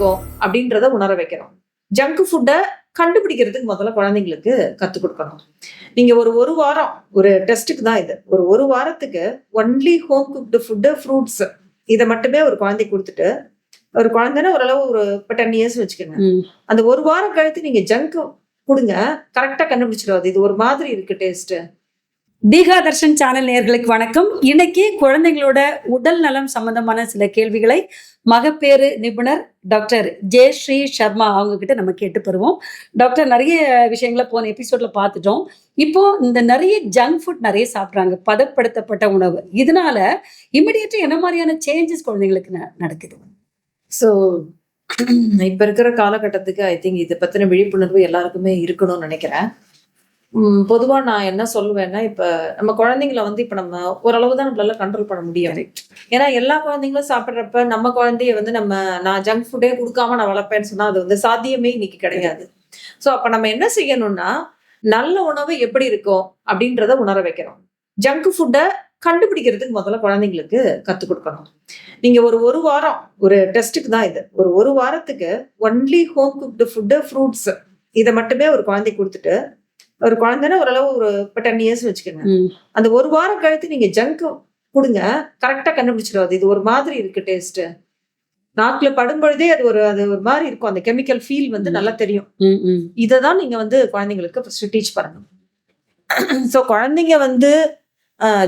இருக்கும் அப்படின்றத உணர வைக்கிறோம். ஜங்க் ஃபுட்டை கண்டுபிடிக்கிறதுக்கு முதல்ல குழந்தைங்களுக்கு கற்றுக் கொடுக்கணும். நீங்க ஒரு ஒரு வாரம் ஒரு டெஸ்ட்டுக்கு தான் இது. ஒரு ஒரு வாரத்துக்கு only home cooked food fruits இதை மட்டுமே ஒரு குழந்தைக்கு கொடுத்துட்டு ஒரு குழந்தைன்னா ஓரளவு ஒரு இப்போ டென் இயர்ஸ் வச்சுக்கோங்க. அந்த ஒரு வாரம் கழித்து நீங்க ஜங்க் கொடுங்க கரெக்டா கண்டுபிடிச்சிடாது இது ஒரு மாதிரி இருக்கு டேஸ்ட் தீகா தர்ஷன் சேனல் நேயர்களுக்கு வணக்கம். இன்னைக்கு குழந்தைங்களோட உடல் நலம் சம்பந்தமான சில கேள்விகளை மகப்பேறு நிபுணர் டாக்டர் ஜெயஸ்ரீ சர்மா அவங்க கிட்ட நம்ம கேட்டு பெறுவோம். டாக்டர் நிறைய விஷயங்களை போன எபிசோட்ல பார்த்துட்டோம். இப்போ இந்த நிறைய ஜங்க் ஃபுட் நிறைய சாப்பிட்றாங்க பதப்படுத்தப்பட்ட உணவு. இதனால இமிடியேட்டா என்ன மாதிரியான சேஞ்சஸ் குழந்தைங்களுக்கு ந- நடக்குது? ஸோ இப்போ இருக்கிற காலகட்டத்துக்கு ஐ திங்க் இதை பற்றின விழிப்புணர்வு எல்லாருக்குமே இருக்கணும்னு நினைக்கிறேன். உம், பொதுவா நான் என்ன சொல்லுவேன்னா இப்ப நம்ம குழந்தைங்கள வந்து இப்ப நம்ம ஓரளவு தான் நம்மளால கண்ட்ரோல் பண்ண முடியும். ஏன்னா எல்லா குழந்தைங்களும் சாப்பிட்றப்ப நம்ம குழந்தைய வந்து நம்ம நான் ஜங்க் ஃபுட்டே கொடுக்காம நான் வளர்ப்பேன்னு சொன்னா அது வந்து சாத்தியமே இன்னைக்கு கிடையாது. ஸோ அப்ப நம்ம என்ன செய்யணும்னா நல்ல உணவு எப்படி இருக்கும் அப்படின்றத உணர வைக்கிறோம் ஜங்க் ஃபுட்டை கண்டுபிடிக்கிறதுக்கு முதல்ல குழந்தைங்களுக்கு கற்றுக் கொடுக்கணும். நீங்க ஒரு ஒரு வாரம் ஒரு டெஸ்ட்டுக்கு தான் இது. ஒரு ஒரு வாரத்துக்கு only home cooked food fruits இதை மட்டுமே ஒரு குழந்தைக்கு கொடுத்துட்டு ஒரு குழந்தைன்னா ஓரளவு ஒரு இப்போ டென் இயர்ஸ் வச்சுக்கோங்க. அந்த ஒரு வாரம் கழித்து நீங்க ஜங்க் கொடுங்க கரெக்டா கண்டுபிடிச்சிடாது. இது ஒரு மாதிரி இருக்கு டேஸ்ட் நாக்குல படும் பொழுதே அது ஒரு அது ஒரு மாதிரி இருக்கும். அந்த கெமிக்கல் ஃபீல் வந்து நல்லா தெரியும். இதை தான் நீங்க வந்து குழந்தைங்களுக்கு ஃபர்ஸ்ட் டீச் பண்ணணும். ஸோ குழந்தைங்க வந்து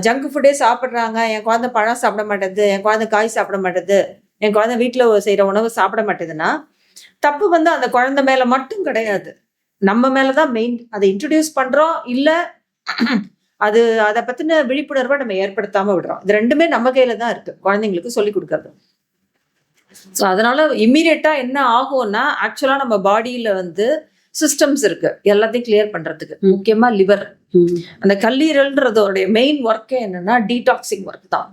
ஜங்க் ஃபுட்டே சாப்பிட்றாங்க. என் குழந்தை பழம் சாப்பிட மாட்டேது. என் குழந்தை காய் சாப்பிட மாட்டேது. என் குழந்தை வீட்டில் செய்கிற உணவு சாப்பிட மாட்டேதுன்னா தப்பு வந்து அந்த குழந்தை மேலே மட்டும் கிடையாது. நம்ம மேலே தான் மெயின் அதை இன்ட்ரடியூஸ் பண்ணுறோம் இல்லை அது அதை பற்றின விழிப்புணர்வை நம்ம ஏற்படுத்தாமல் விடுறோம். இது ரெண்டுமே நம்ம கையில் தான் இருக்குது குழந்தைங்களுக்கு சொல்லி கொடுக்கறது. ஸோ அதனால இம்மீடியட்டா என்ன ஆகும்னா ஆக்சுவலா நம்ம பாடியில வந்து சிஸ்டம்ஸ் இருக்கு. எல்லாத்தையும் கிளியர் பண்றதுக்கு. முக்கியமா லிவர். அந்த கல்லீரல்ன்றதோடைய மெயின் ஒர்க்கே என்னன்னா டீடாக்சிங் ஒர்க் தான்.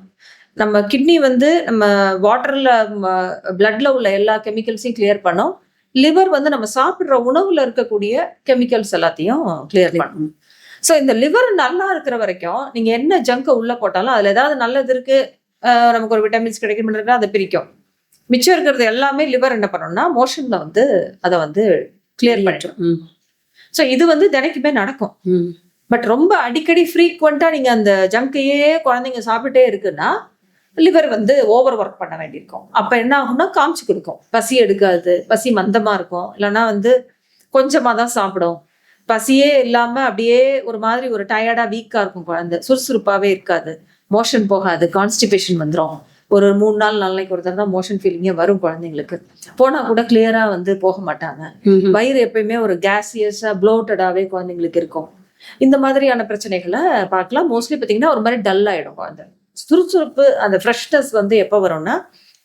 நம்ம கிட்னி வந்து நம்ம வாட்டர்ல பிளட்ல உள்ள எல்லா கெமிக்கல்ஸையும் கிளியர் பண்ணும். லிவர் வந்து நம்ம சாப்பிடுற உணவுல இருக்கக்கூடிய கெமிக்கல்ஸ் எல்லாத்தையும் கிளியர் பண்ணும். ஸோ இந்த லிவர் நல்லா இருக்கிற வரைக்கும் நீங்க என்ன ஜங்கை உள்ள போட்டாலும் அதுல ஏதாவது நல்லது இருக்கு. நமக்கு ஒரு விட்டமின்ஸ் கிடைக்கும் அதை பிரிக்கும். மிச்சம் இருக்கிறது எல்லாமே லிவர் என்ன பண்ணணும்னா மோஷன்ல வந்து அதை வந்து கிளியர் பண்ணிடும். ஸோ இது வந்து தினைக்குமே நடக்கும். பட் ரொம்ப அடிக்கடி ஃப்ரீக்வெண்ட்டாக நீங்கள் அந்த ஜங்கையே குழந்தைங்க சாப்பிட்டே இருக்குன்னா லிவர் வந்து ஓவர் ஒர்க் பண்ண வேண்டியிருக்கும். அப்போ என்ன ஆகும்னா காமிச்சு கொடுக்கும். பசி எடுக்காது பசி மந்தமாக இருக்கும். இல்லைன்னா வந்து கொஞ்சமாக தான் சாப்பிடும். பசியே இல்லாமல் அப்படியே ஒரு மாதிரி ஒரு டயர்டாக வீக்காக இருக்கும் குழந்தை. சுறுசுறுப்பாகவே இருக்காது. மோஷன் போகாது. கான்ஸ்டிபேஷன் வந்துடும் ஒரு மூணு நாள் நாளைக்கு ஒரு தான் மோஷன் ஃபீலிங்கே வரும் குழந்தைங்களுக்கு. போனால் கூட கிளியராக வந்து போக மாட்டாங்க. வயிறு எப்பயுமே ஒரு கேசியஸா ப்ளோட்டடாவே குழந்தைங்களுக்கு இருக்கும். இந்த மாதிரியான பிரச்சனைகளை பார்க்கலாம். மோஸ்ட்லி பார்த்தீங்கன்னா ஒரு மாதிரி டல் ஆயிடும் குழந்தை. சுறுசுறுப்பு அந்த ஃப்ரெஷ்னஸ் வந்து எப்போ வரும்னா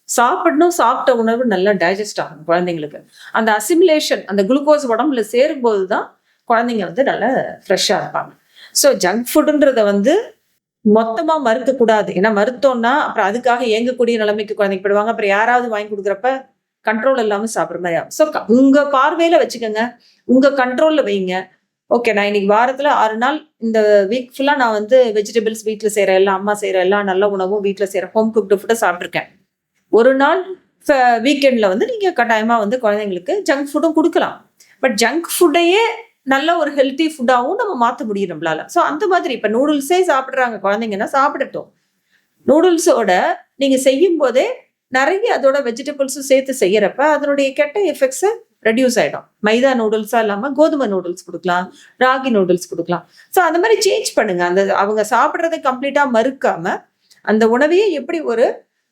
சாப்பிடணும் சாப்பிட்ட உணவு நல்லா டைஜஸ்ட் ஆகணும் குழந்தைங்களுக்கு. அந்த அசிமுலேஷன் அந்த குளுக்கோஸ் உடம்புல சேரும்போது தான் குழந்தைங்க வந்து நல்லா ஃப்ரெஷ்ஷாக இருப்பாங்க. ஸோ ஜங்க் ஃபுட்டுன்றத வந்து மொத்தமாக மறுக்கக்கூடாது. ஏன்னா மறுத்தோம்னா அப்புறம் அதுக்காக இயங்கக்கூடிய நிலைமைக்கு குழந்தைங்க போயிடுவாங்க. அப்புறம் யாராவது வாங்கி கொடுக்குறப்ப கண்ட்ரோல் இல்லாமல் சாப்பிட்ற மாதிரி ஆகும். ஸோ உங்கள் பார்வையில் வச்சுக்கோங்க. உங்க கண்ட்ரோலில் வைங்க. ஓகே நான் இன்னைக்கு வாரத்தில் ஆறு நாள் இந்த வீக் ஃபுல்லாக நான் வந்து வெஜிடபிள்ஸ் வீட்டில் செய்கிற எல்லா அம்மா செய்கிற எல்லா நல்ல உணவும் வீட்டில் செய்கிற ஹோம் குக்டு ஃபுட்டை சாப்பிட்ருக்கேன் ஒரு நாள் வீக்கெண்டில் வந்து நீங்கள் கட்டாயமாக வந்து குழந்தைங்களுக்கு ஜங்க் ஃபுட்டும் கொடுக்கலாம். பட் ஜங்க் ஃபுட்டையே நல்ல ஒரு ஹெல்த்தி ஃபுட்டாகவும் நம்ம மாற்ற முடியும் நம்மளால. ஸோ அந்த மாதிரி இப்போ நூடுல்ஸே சாப்பிட்றாங்க குழந்தைங்கன்னா சாப்பிடட்டும். நூடுல்ஸோட நீங்கள் செய்யும் போதே நிறைய அதோட வெஜிடபிள்ஸும் சேர்த்து செய்கிறப்ப அதனுடைய கெட்ட எஃபெக்ட்ஸை ரெடியூஸ் ஆகிடும் மைதா நூடுல்ஸா இல்லாமல் கோதுமை நூடுல்ஸ் கொடுக்கலாம் ராகி நூடுல்ஸ் கொடுக்கலாம். ஸோ அந்த மாதிரி சேஞ்ச் பண்ணுங்க. அந்த அவங்க சாப்பிட்றதை கம்ப்ளீட்டாக மறுக்காம அந்த உணவையே எப்படி ஒரு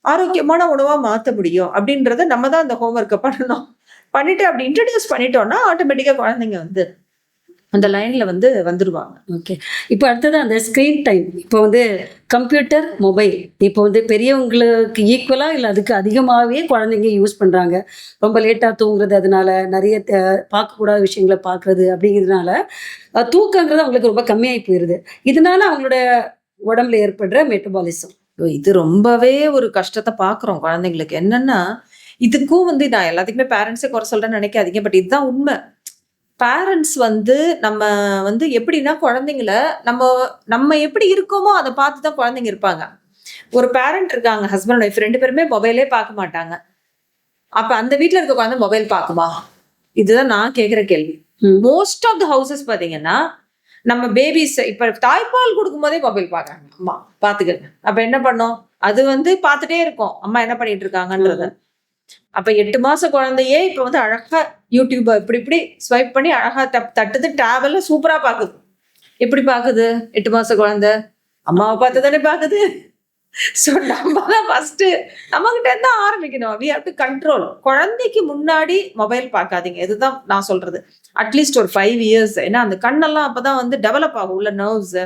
ஆரோக்கியமான உணவாக மாற்ற முடியும் அப்படின்றத நம்ம தான் அந்த ஹோம்ஒர்க்கை பண்ணணும். பண்ணிட்டு அப்படி இன்ட்ரடியூஸ் பண்ணிட்டோம்னா ஆட்டோமேட்டிக்காக குழந்தைங்க வந்து அந்த லைன்ல வந்து வந்துடுவாங்க ஓகே இப்போ அடுத்தது அந்த ஸ்க்ரீன் டைம் இப்போ வந்து கம்ப்யூட்டர் மொபைல் இப்போ வந்து பெரியவங்களுக்கு ஈக்குவலாக இல்லை அதுக்கு அதிகமாகவே குழந்தைங்க யூஸ் பண்ணுறாங்க ரொம்ப லேட்டாக தூங்குறது அதனால நிறைய பார்க்கக்கூடாத விஷயங்களை பார்க்குறது அப்படிங்கிறதுனால தூக்கங்கிறது அவங்களுக்கு ரொம்ப கம்மியாகி போயிடுது இதனால அவங்களோட உடம்புல ஏற்படுற மெட்டபாலிசம் இது ரொம்பவே ஒரு கஷ்டத்தை பார்க்குறோம் குழந்தைங்களுக்கு. என்னன்னா இதுக்கும் வந்து நான் எல்லாத்துக்குமே பேரண்ட்ஸே குறை சொல்றேன்னு நினைக்காதீங்க பட் இதுதான் உண்மை. பேரண்ட்ஸ் வந்து நம்ம வந்து எப்படின்னா குழந்தைங்கள நம்ம நம்ம எப்படி இருக்கோமோ அதை பார்த்து தான் குழந்தைங்க இருப்பாங்க. ஒரு பேரண்ட் இருக்காங்க ஹஸ்பண்ட் ஒய்ஃப் ரெண்டு பேருமே மொபைலே பார்க்க மாட்டாங்க. அப்ப அந்த வீட்ல இருக்க குழந்தை மொபைல் பார்க்குமா? இதுதான் நான் கேக்குற கேள்வி. மோஸ்ட் ஆஃப் த ஹவுசஸ் பாத்தீங்கன்னா நம்ம பேபிஸ் இப்ப தாய்ப்பால் கொடுக்கும் போதே மொபைல் பாக்குறாங்க அம்மா பாத்துக்கங்க அப்ப என்ன பண்ணோம்? அது வந்து பார்த்துட்டே இருக்கும். அம்மா என்ன பண்ணிட்டு இருக்காங்கன்றத. அப்ப எட்டு மாச குழந்தையே இப்ப வந்து அழகா யூடியூப்பை இப்படி இப்படி ஸ்வைப் பண்ணி அழகாக தப் தட்டுது டேப்ல சூப்பராக பார்க்குது எப்படி பார்க்குது எட்டு மாத குழந்த. அம்மாவை பார்த்து தானே பார்க்குது ஸோ நம்ம தான் ஃபஸ்ட்டு நம்மகிட்ட இருந்தால் இருந்து ஆரம்பிக்கணும். வி ஹவ் டு கண்ட்ரோல் குழந்தைக்கு முன்னாடி மொபைல் பார்க்காதீங்க. இதுதான் நான் சொல்கிறது அட்லீஸ்ட் ஒரு ஃபைவ் இயர்ஸ் ஏன்னா அந்த கண்ணெல்லாம் அப்போ தான் வந்து டெவலப் ஆகும். உள்ள நர்வ்ஸு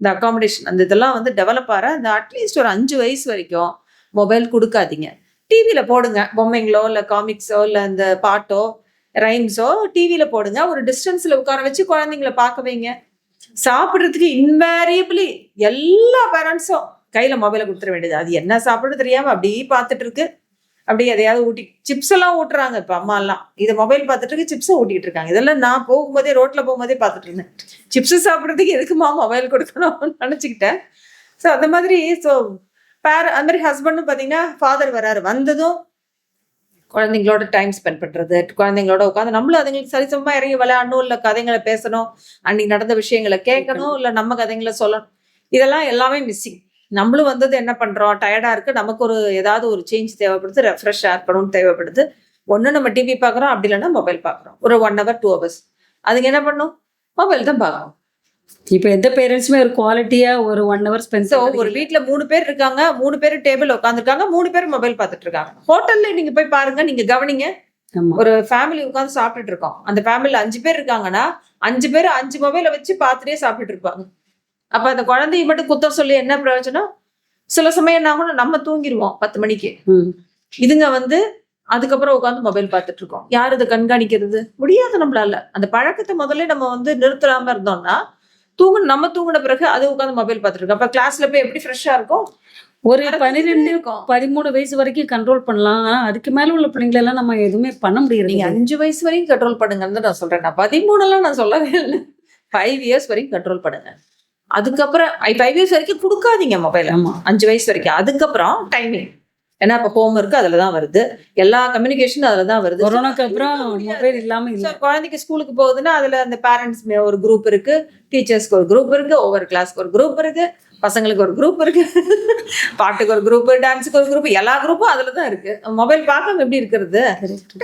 இந்த அக்காமடேஷன் அந்த இதெல்லாம் வந்து டெவலப் ஆகிற அந்த அட்லீஸ்ட் ஒரு அஞ்சு வயசு வரைக்கும் மொபைல் கொடுக்காதீங்க. டிவியில் போடுங்க. பொம்மைங்களோ இல்லை காமிக்ஸோ இல்லை அந்த பாட்டோ ரைம்ஸோ டிவியில போடுங்க. ஒரு டிஸ்டன்ஸ்ல உட்கார வச்சு குழந்தைங்கள பார்க்க வைங்க. சாப்பிட்றதுக்கு இன்வேரியபிளி எல்லா பேரண்ட்ஸும் கையில மொபைலை கொடுத்துட வேண்டியது. அது என்ன சாப்பிடுறது தெரியாம அப்படியே பார்த்துட்டு இருக்கு. அப்படியே எதையாவது ஊட்டி சிப்ஸ் எல்லாம் ஊட்டுறாங்க இப்போ அம்மா எல்லாம். இதை மொபைல் பார்த்துட்டு இருக்கு சிப்ஸும் ஊட்டிட்டு இருக்காங்க. இதெல்லாம் நான் போகும்போதே ரோட்ல போகும்போதே பார்த்துட்டு இருந்தேன். சிப்ஸ் சாப்பிட்றதுக்கு எதுக்குமா மொபைல் கொடுக்கணும்னு நினச்சிக்கிட்டேன். ஸோ அந்த மாதிரி ஸோ பேர அந்த மாதிரி ஹஸ்பண்டும் பார்த்தீங்கன்னா ஃபாதர் வராரு. வந்ததும் குழந்தைங்களோட டைம் ஸ்பெண்ட் பண்றது குழந்தைங்களோட உட்காந்து நம்மளும் அதுங்களுக்கு சரிசமமா இறங்கி விளையாடணும் இல்லை கதைங்களை பேசணும் அன்னைக்கு நடந்த விஷயங்களை கேட்கணும் இல்லை நம்ம கதைங்களை சொல்லணும். இதெல்லாம் எல்லாமே மிஸ்ஸிங் நம்மளும் வந்தது என்ன பண்றோம்? டயர்டா இருக்கு. நமக்கு ஒரு ஏதாவது ஒரு சேஞ்ச் தேவைப்படுது ரெஃப்ரெஷ்ஷா இருக்கணும்னு தேவைப்படுது. ஒண்ணு நம்ம டிவி பார்க்குறோம் அப்படி இல்லைன்னா மொபைல் பார்க்குறோம். ஒரு ஒன் ஹவர் டூ ஹவர்ஸ் அதுக்கு என்ன பண்ணும்? மொபைல் தான் பார்க்கணும் இப்போ எந்த பேரண்ட்ஸுமே ஒரு குவாலிட்டியா ஒரு ஒன் ஹவர் ஸ்பெண்ட் ஸோ ஒரு வீட்ல மூணு பேர் இருக்காங்க மூணு பேர் டேபிள் உட்காந்துருக்காங்க மூணு பேர் மொபைல் பார்த்துட்டு இருக்காங்க. ஹோட்டல்ல நீங்க போய் பாருங்க நீங்க கவனிங்க. ஒரு ஃபேமிலி உட்காந்து சாப்பிட்டுட்டு இருக்கோம். அந்த ஃபேமிலில அஞ்சு பேர் இருக்காங்கன்னா அஞ்சு பேர் அஞ்சு மொபைலை வச்சு பார்த்துட்டே சாப்பிட்டுட்டு இருப்பாங்க. அப்ப அந்த குழந்தைய மட்டும் குத்தம் சொல்லி என்ன பிரயோஜனம்? சில சமயம் என்ன ஆகும்னா நம்ம தூங்கிடுவோம் பத்து மணிக்கு. இதுங்க வந்து அதுக்கப்புறம் உட்காந்து மொபைல் பார்த்துட்டு இருக்கோம். யார் இதை கண்காணிக்கிறது? முடியாது நம்மளால. அந்த பழக்கத்தை முதல்ல நம்ம வந்து நிறுத்தாம இருந்தோம்னா தூங்கு நம்ம தூங்கின பிறகு அது உட்காந்து மொபைல் பார்த்துட்டு இருக்கோம் அப்ப கிளாஸ்ல போய் எப்படி ஃப்ரெஷ்ஷா இருக்கும்? ஒரு பன்னிரெண்டு இருக்கும்? பதிமூணு வயசு வரைக்கும் கண்ட்ரோல் பண்ணலாம். ஆனா அதுக்கு மேல உள்ள பிள்ளைங்களை எல்லாம் நம்ம எதுவுமே பண்ண முடியறது நீங்க அஞ்சு வயசு வரைக்கும் கண்ட்ரோல் பண்ணுங்கன்னு நான் சொல்றேன். நான் பதிமூணுலாம் நான் சொல்லவே இல்லை. ஃபைவ் இயர்ஸ் வரைக்கும் கண்ட்ரோல் பண்ணுங்க. அதுக்கப்புறம் ஃபைவ் இயர்ஸ் வரைக்கும் கொடுக்காதீங்க மொபைல் ஆமா. அஞ்சு வயசு வரைக்கும். அதுக்கப்புறம் டைமிங் ஏன்னா இப்போ ஹோம் ஒர்க் அதில் தான் வருது. எல்லா கம்யூனிகேஷனும் அதில் தான் வருது கொரோனாக்கு அப்புறம் மொபைல் இல்லாம So, இல்ல குழந்தைக்கு ஸ்கூலுக்கு போகுதுன்னா அதுல அந்த பேரண்ட்ஸ் ஒரு குரூப் இருக்கு. டீச்சர்ஸ்க்கு ஒரு குரூப் இருக்கு. ஒவ்வொரு கிளாஸ்க்கு ஒரு குரூப் இருக்கு. பசங்களுக்கு ஒரு குரூப் இருக்கு. பாட்டுக்கு ஒரு குரூப் டான்ஸுக்கு ஒரு குரூப் எல்லா குரூப்பும் அதுல தான் இருக்கு. மொபைல் பார்க்காம எப்படி இருக்கிறது?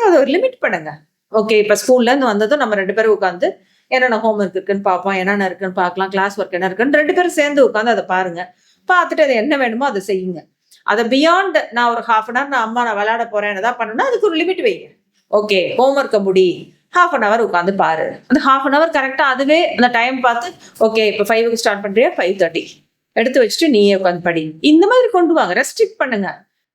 அதை ஒரு லிமிட் பண்ணுங்க. ஓகே இப்ப ஸ்கூல்ல இருந்து வந்ததும் நம்ம ரெண்டு பேரும் உட்காந்து என்னென்ன ஹோம் ஒர்க் இருக்குன்னு பார்ப்போம் என்னென்ன இருக்குன்னு பார்க்கலாம் கிளாஸ் ஒர்க் என்ன இருக்குன்னு ரெண்டு பேரும் சேர்ந்து உட்காந்து அதை பாருங்க. பார்த்துட்டு அது என்ன வேணுமோ அதை செய்யுங்க. அதை பியாண்ட் நான் ஒரு ஹாஃப் அன் ஹவர் நான் அம்மா நான் விளையாட போறேன் ஏதாவது பண்ணணும்னா அதுக்கு ஒரு லிமிட் வைங்க ஓகே ஹோம் ஒர்க்கை முடி. ஹாஃப் அன் ஹவர் உட்காந்து பாரு. அந்த ஹாஃப் அன் ஹவர் கரெக்டாக அதுவே அந்த டைம் பார்த்து ஓகே இப்போ ஃபைவுக்கு ஸ்டார்ட் பண்ணுறியா ஃபைவ் தேர்ட்டி எடுத்து வச்சுட்டு நீயே உட்காந்து படி. இந்த மாதிரி கொண்டு வாங்க. ரெஸ்ட்ரிக்ட் பண்ணுங்க.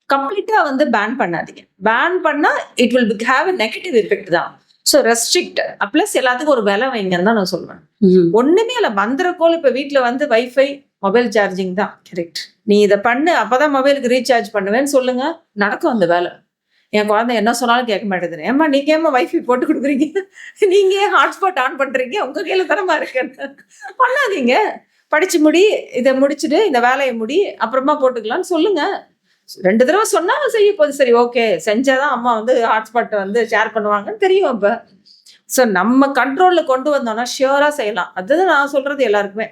கம்ப்ளீட்டா வந்து பேன் பண்ணாதீங்க. பேன் பண்ணா it will have a negative effect தான். ஸோ ரெஸ்ட்ரிக்ட் ப்ளஸ் எல்லாத்துக்கும் ஒரு விலை வைங்கன்னு தான் நான் சொல்லுவேன் ம். ஒண்ணுமே இல்லை. மந்திரக்கோள் இப்போ வீட்டில் வந்து வைஃபை மொபைல் சார்ஜிங் தான் கரெக்ட் நீ இதை பண்ணு அப்போ தான் மொபைலுக்கு ரீசார்ஜ் பண்ணுவேன்னு சொல்லுங்க. நடக்கும் அந்த வேலை. என் குழந்தை என்ன சொன்னாலும் கேட்க மாட்டேங்குது. ஏம்மா நீங்க ஏமா வைஃபை போட்டு கொடுக்குறீங்க? நீங்க ஏன் ஹாட்ஸ்பாட் ஆன் பண்றீங்க? உங்க கையில தரமா இருக்கு பண்ணாதீங்க. படிச்சு முடி இதை முடிச்சுட்டு இந்த வேலையை முடி அப்புறமா போட்டுக்கலாம்னு சொல்லுங்க. ரெண்டு தடவை சொன்னா செய்ய போகுது. சரி ஓகே செஞ்சாதான் அம்மா வந்து ஹாட்ஸ்பாட்டை வந்து ஷேர் பண்ணுவாங்கன்னு தெரியும் அப்ப ஸோ நம்ம கண்ட்ரோல்ல கொண்டு வந்தோம்னா ஷியோரா செய்யலாம். அதுதான் நான் சொல்றது எல்லாருக்குமே.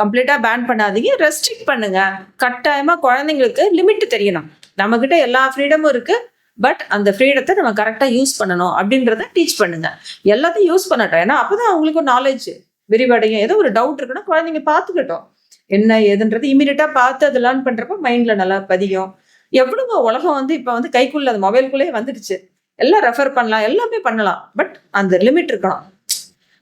கம்ப்ளீட்டாக பேன் பண்ணாதீங்க ரெஸ்ட்ரிக்ட் பண்ணுங்க. கட்டாயமாக குழந்தைங்களுக்கு லிமிட் தெரியணும். நம்மக்கிட்ட எல்லா ஃப்ரீடமும் இருக்குது பட் அந்த ஃப்ரீடத்தை நம்ம கரெக்டாக யூஸ் பண்ணணும் அப்படின்றத டீச் பண்ணுங்கள் எல்லாத்தையும் யூஸ் பண்ணட்டும். ஏன்னா அப்போ தான் அவங்களுக்கு நாலேஜ் விரிவடையும். ஏதோ ஒரு டவுட் இருக்குன்னா குழந்தைங்க பார்த்துக்கட்டும். என்ன ஏதுன்றது இமீடியட்டாக பார்த்து அதை லேர்ன் பண்ணுறப்ப மைண்டில் நல்லா பதியும். எவ்வளவு உலகம் வந்து இப்போ வந்து கைக்குள்ளே அந்த மொபைலுக்குள்ளேயே வந்துடுச்சு. எல்லாம் ரெஃபர் பண்ணலாம் எல்லாமே பண்ணலாம் பட் அந்த லிமிட் இருக்கணும்.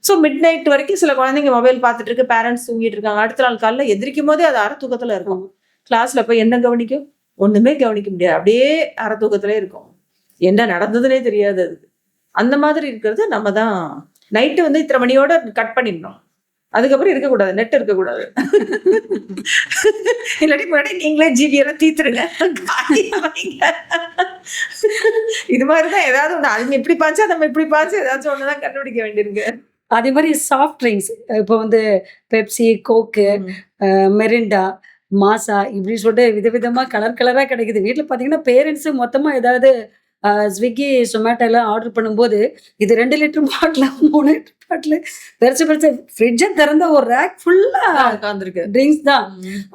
ஸோ மிட் நைட் வரைக்கும் சில குழந்தைங்க மொபைல் பார்த்துட்டு இருக்கு பேரண்ட்ஸ் தூங்கிட்டு இருக்காங்க. அடுத்த நாள் காலைல எதிரிக்கும் போதே அது அரை தூக்கத்தில் இருக்கும் கிளாஸ்ல போய் என்ன கவனிக்கும்? ஒன்றுமே கவனிக்க முடியாது. அப்படியே அரை தூக்கத்திலே இருக்கும். என்ன நடந்ததுனே தெரியாது அது. அந்த மாதிரி இருக்கிறது நம்ம தான். நைட்டு வந்து இத்தனை மணியோட கட் பண்ணிடணும். அதுக்கப்புறம் இருக்கக்கூடாது. நெட் இருக்கக்கூடாது. இல்லாட்டி முன்னாடி நீங்களே ஜிபி தீத்துருங்க. காலியா வைங்க. இது மாதிரிதான் ஏதாவது ஒன்று அது இப்படி பாஞ்சா நம்ம இப்படி பாஞ்சா ஏதாச்சும் ஒண்ணுதான் கண்டுபிடிக்க வேண்டியிருக்கு. அதே மாதிரி சாஃப்ட் ட்ரிங்க்ஸ் இப்போ வந்து பெப்சி கோக்கு மெரிண்டா மாசா இப்படி சொல்லிட்டு விதவிதமா கலர் கலரா கிடைக்குது. வீட்ல பாத்தீங்கன்னா பேரண்ட்ஸ் மொத்தமா ஏதாவது ஸ்விக்கி சொமேட்டோல ஆர்டர் பண்ணும்போது இது ரெண்டு லிட்டர் பாட்டில் மூணு லிட்டர் பாட்டில் பெருசு பெருசு ஃப்ரிட்ஜை திறந்த ஒரு ரேக் ஃபுல்லா உட்காந்துருக்கு ட்ரிங்க்ஸ் தான்.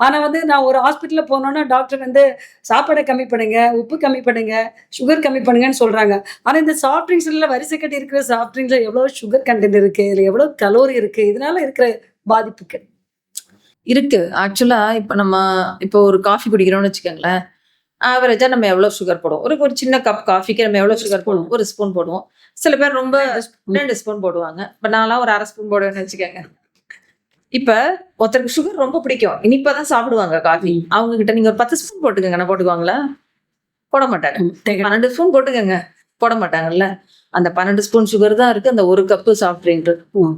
ஆனா வந்து நான் ஒரு ஹாஸ்பிட்டல்ல போனோன்னா டாக்டர் வந்து சாப்பாடை கம்மி பண்ணுங்க உப்பு கம்மி பண்ணுங்க சுகர் கம்மி பண்ணுங்கன்னு சொல்றாங்க. ஆனா இந்த சாஃப்ட் ட்ரிங்க்ஸ்ல வரிசை கட்டி இருக்கிற சாஃப்ட் ட்ரிங்க்ஸ்ல எவ்வளவு சுகர் கண்டென்ட் இருக்கு இதுல எவ்வளவு கலோரி இருக்கு இதனால இருக்கிற பாதிப்புகள். இருக்கு. ஆக்சுவலா இப்ப நம்ம இப்போ ஒரு காஃபி குடிக்கிறோம்னு வச்சுக்கோங்களேன். ஆவரேஜா நம்ம எவ்வளவு சுகர் போடுவோம்? ஒரு ஒரு சின்ன கப் காஃபிக்கு நம்ம எவ்வளவு சுகர் போடுவோம்? ஒரு ஸ்பூன் போடுவோம். சில பேர் ரொம்ப ரெண்டு ஸ்பூன் போடுவாங்க. இப்ப நான்லாம் ஒரு அரை ஸ்பூன் போடுவேன்னு வச்சுக்கோங்க. இப்ப ஒருத்தருக்கு சுகர் ரொம்ப பிடிக்கும். இனிப்பாதான் சாப்பிடுவாங்க காஃபி அவங்க கிட்ட நீங்க ஒரு பத்து ஸ்பூன் போட்டுக்கங்க. நான் போட்டுக்குவாங்களா? போட மாட்டாங்க. பன்னெண்டு ஸ்பூன் போட்டுக்கங்க. போட மாட்டாங்கல்ல? அந்த பன்னெண்டு ஸ்பூன் சுகர் தான் இருக்கு. அந்த ஒரு கப்பு சாஃப்ட் ட்ரிங்க்.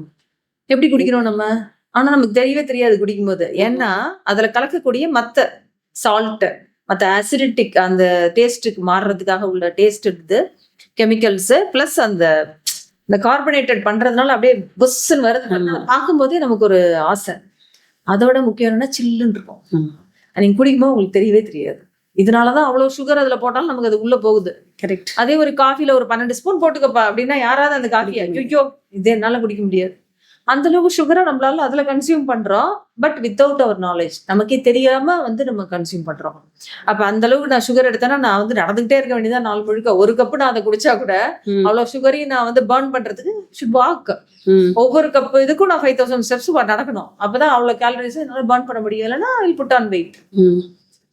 எப்படி குடிக்கிறோம் நம்ம? ஆனா நமக்கு தெரியவே தெரியாது குடிக்கும்போது. ஏன்னா அதுல கலக்கக்கூடிய மத்த சால்ட் மத்த அசிடிட்டிக் அந்த டேஸ்ட்டுக்கு மாறுறதுக்காக உள்ள டேஸ்ட் இருக்குது கெமிக்கல்ஸ் ப்ளஸ் அந்த இந்த கார்பனேட்டட் பண்றதுனால அப்படியே புஸ்ன்னு வருது. பார்க்கும்போதே நமக்கு ஒரு ஆசை. அதோட முக்கியம் என்னன்னா சில்லுன்னு இருக்கும் ம். நீங்க குடிக்கும்போது உங்களுக்கு தெரியவே தெரியாது. இதனாலதான் அவ்வளவு சுகர் அதுல போட்டாலும் நமக்கு அது உள்ள போகுது. கரெக்ட் அதே ஒரு காஃபில ஒரு பன்னெண்டு ஸ்பூன் போட்டுக்கப்பா அப்படின்னா யாராவது அந்த காஃபி ஐயோ இது என்னால குடிக்க முடியாது. அந்த அளவுக்கு சுகரை நம்மளால அதுல கன்சியூம் பண்றோம். பட் வித்தவுட் அவர் நாலேஜ் நமக்கே தெரியாம வந்து நம்ம கன்சியூம் பண்றோம். அப்ப அந்த அளவுக்கு நான் சுகர் எடுத்தேன்னா நான் வந்து நடந்துகிட்டே இருக்க வேண்டியதா நாள் முழுக்க ஒரு கப்பு நான் அதை குடிச்சா கூட அவ்வளவு சுகரையும் நான் வந்து பர்ன் பண்றதுக்கு ஷுட் வாக் ஒவ்வொரு கப் இதுக்கும் நான் ஃபைவ் தௌசண்ட் ஸ்டெப்ஸ் நடக்கணும். அப்பதான் அவ்வளவு கேலரிஸ் என்னால பர்ன் பண்ண முடியலைன்னா I'll put on weight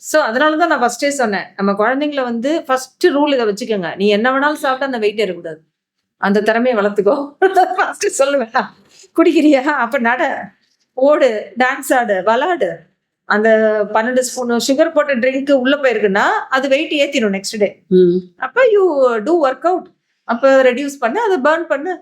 so அதனால தான் நான் ஃபர்ஸ்டே சொன்னேன். நம்ம குழந்தைங்கள வந்து ஃபர்ஸ்ட் ரூல் இதை வச்சுக்கோங்க. நீ என்ன வேணாலும் சாப்பிட்டு அந்த வெயிட் ஏறக்கூடாது. அந்த திறமையை வளர்த்துக்கோ. ஃபர்ஸ்ட் சொல்லுவேன். குடிக்கிறியா? அப்ப நட. ஓடு டான்ஸ் ஆடு விளாடு. அந்த பன்னெண்டு ஸ்பூன் சுகர் போட்ட ட்ரிங்க் உள்ள போயிருக்குன்னா அது வெயிட் ஏத்திடும் நெக்ஸ்ட் டே அப்ப யூ டூ ஒர்க் அவுட் அப்ப ரெடியூஸ் பண்ணு அதை பர்ன் பண்ணு.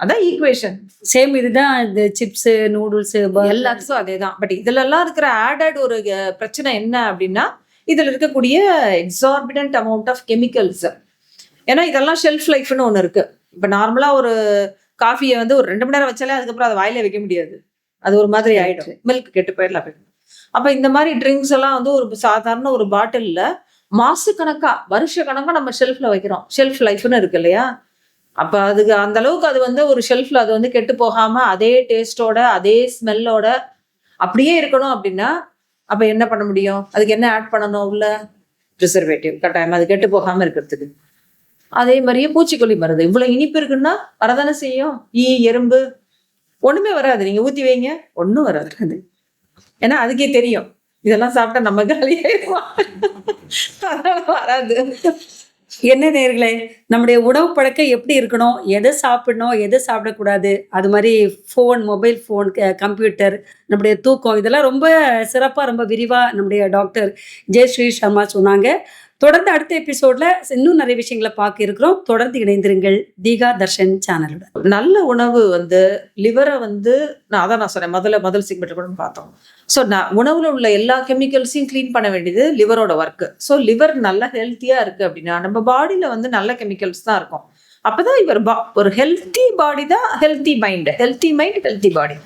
அதான் ஈக்குவேஷன் சேம் இதுதான் இந்த சிப்ஸ் நூடுல்ஸ் எல்லாத்துக்கும் அதே தான் பட் இதுல எல்லாம் இருக்கிற ஆடட் ஒரு பிரச்சனை என்ன அப்படின்னா இதுல இருக்கக்கூடிய எக்ஸார்பிடன்ட் அமௌண்ட் ஆஃப் கெமிக்கல்ஸ் ஏன்னா இதெல்லாம் ஷெல்ஃப் லைஃப்னு ஒன்று இருக்கு. இப்போ நார்மலா ஒரு காஃபியை வந்து ஒரு ரெண்டு மணி நேரம் வச்சாலே அதுக்கப்புறம் அதை வாயில வைக்க முடியாது. அது ஒரு மாதிரி ஆயிடும். மில்க் கெட்டு போயிடலாம் போயிடும் அப்ப இந்த மாதிரி ட்ரிங்க்ஸ் எல்லாம் வந்து ஒரு சாதாரண ஒரு பாட்டில்ல மாசு கணக்கா வருஷ கணக்கா நம்ம ஷெல்ஃப்ல வைக்கிறோம். ஷெல்ஃப் லைஃப்னு இருக்கு இல்லையா? அப்ப அதுக்கு அந்த அளவுக்கு அது வந்து ஒரு ஷெல்ஃப்ல அது வந்து கெட்டு போகாம அதே டேஸ்டோட அதே ஸ்மெல்லோட அப்படியே இருக்கணும் அப்படின்னா அப்ப என்ன பண்ண முடியும்? அதுக்கு என்ன ஆட் பண்ணணும் உள்ள? ப்ரிசர்வேட்டிவ் கட்டாயம் அது கெட்டு போகாம இருக்கிறதுக்கு. அதே மாதிரியே பூச்சிக்கொல்லி மருந்து. இவ்வளவு இனிப்பு இருக்குன்னா வரதானே செய்யும்? ஈ எறும்பு ஒண்ணுமே வராது. நீங்க ஊத்தி வைங்க. ஒண்ணும் வராது. ஏன்னா அதுக்கே தெரியும். இதெல்லாம் சாப்பிட்டா நம்ம காலியாயிருவோம் அதனால வராது. என்ன நேர்களே நம்முடைய உணவு பழக்கம் எப்படி இருக்கணும்? எதை சாப்பிடணும்? எதை சாப்பிடக்கூடாது? அது மாதிரி ஃபோன் மொபைல் ஃபோன் கம்ப்யூட்டர் நம்முடைய தூக்கம் இதெல்லாம் ரொம்ப சிறப்பாக ரொம்ப விரிவாக நம்முடைய டாக்டர் ஜெய் ஸ்ரீ சர்மா சொன்னாங்க. தொடர்ந்து அடுத்த எபிசோட்ல இன்னும் நிறைய விஷயங்களை பார்க்க இருக்கிறோம். தொடர்ந்து இணைந்திருங்கள் தீகா தர்ஷன் சேனலுடன் நல்ல உணவு வந்து லிவரை வந்து நான் அதான் நான் சொன்னேன் முதல்ல முதல் சிக்மெண்ட் கூட பார்த்தோம். ஸோ நான் உணவுல உள்ள எல்லா கெமிக்கல்ஸையும் க்ளீன் பண்ண வேண்டியது லிவரோட ஒர்க்கு ஸோ லிவர் நல்லா ஹெல்த்தியா இருக்கு அப்படின்னா நம்ம பாடியில வந்து நல்ல கெமிக்கல்ஸ் தான் இருக்கும். அப்பதான் இவர் பா- ஒரு ஹெல்த்தி பாடி தான் healthy mind healthy mind healthy body